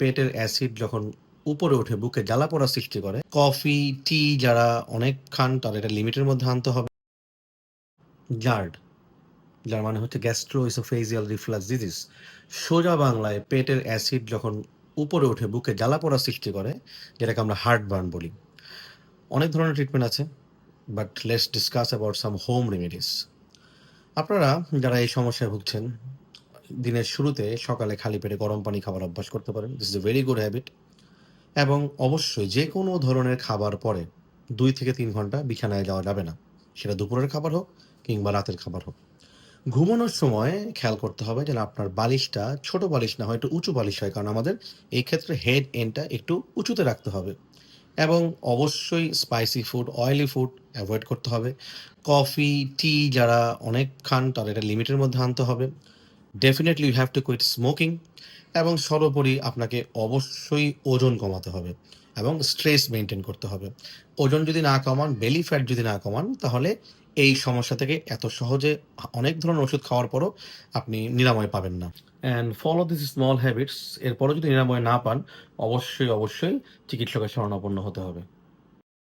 পেটের অ্যাসিড যখন উপরে উঠে বুকে জ্বালা পোড়া সৃষ্টি করে, কফি, টি যারা অনেক খান, তারা এটা লিমিটের মধ্যে আনতে হবে। জার্ড, যার মানে হচ্ছে গ্যাস্ট্রো ইসোফেজিয়াল রিফ্লাক্স ডিজিজ সোজা বাংলায় পেটের অ্যাসিড যখন উপরে উঠে বুকে জ্বালা পোড়া সৃষ্টি করে, যেটাকে আমরা হার্ট বার্ন বলি। অনেক ধরনের ট্রিটমেন্ট আছে but let's discuss about some home remedies আপনারা যারা এই সমস্যায় ভুগছেন দিনের শুরুতে সকালে খালি পেটে গরম পানি খাবার অভ্যাস করতে পারেন। This is a very good habit এবং অবশ্যই যে কোনো ধরনের খাবার পরে দুই থেকে তিন ঘণ্টা বিছানায় যাওয়া যাবে না। সেটা দুপুরের খাবার হোক কিংবা রাতের খাবার হোক। ঘুমানোর সময় খেয়াল করতে হবে যেন আপনার বালিশটা ছোট বালিশ না হয়, একটু উঁচু বালিশ হয়। কারণ আমাদের এই ক্ষেত্রে হেড এন্ডটা একটু উঁচুতে রাখতে হবে। এবং অবশ্যই spicy food oily food avoid করতে হবে। কফি টি যারা অনেক খান তারা এটা লিমিটের মধ্যে আনতে হবে। Definitely you have to quit smoking এবং সর্বোপরি আপনাকে অবশ্যই ওজন কমাতে হবে এবং স্ট্রেস মেনটেন করতে হবে। ওজন যদি না কমান বেলি ফ্যাট যদি না কমান, তাহলে এই সমস্যা থেকে এত সহজে অনেক ধরনের ওষুধ খাওয়ার পরও আপনি নিরাময় পাবেন না। And follow this small habits এরপরও যদি নিরাময় না পান, অবশ্যই অবশ্যই চিকিৎসকের শরণাপন্ন হতে হবে।